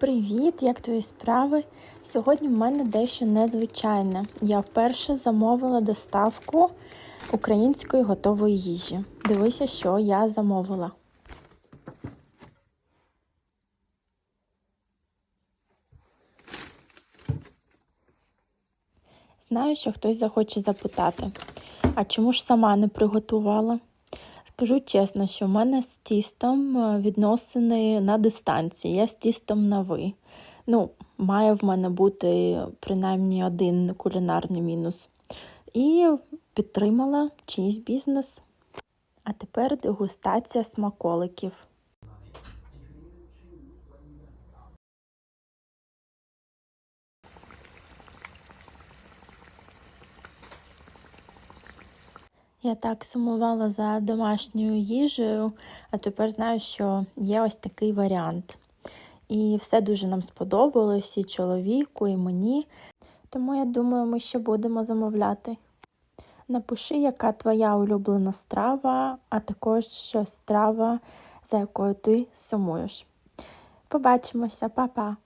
Привіт, як твої справи? Сьогодні в мене дещо незвичайне. Я вперше замовила доставку української готової їжі. Дивися, що я замовила. Знаю, що хтось захоче запитати, а чому ж сама не приготувала? Скажу чесно, що в мене з тістом е, відносини на дистанції. Я з тістом на ви. Ну, має в мене бути принаймні один кулінарний мінус. І підтримала чийсь бізнес. А тепер дегустація смаколиків. Я так сумувала за домашньою їжею, а тепер знаю, що є ось такий варіант. І все дуже нам сподобалось, і чоловіку, і мені. Тому я думаю, ми ще будемо замовляти. Напиши, яка твоя улюблена страва, а також страва, за якою ти сумуєш. Побачимося, па-па!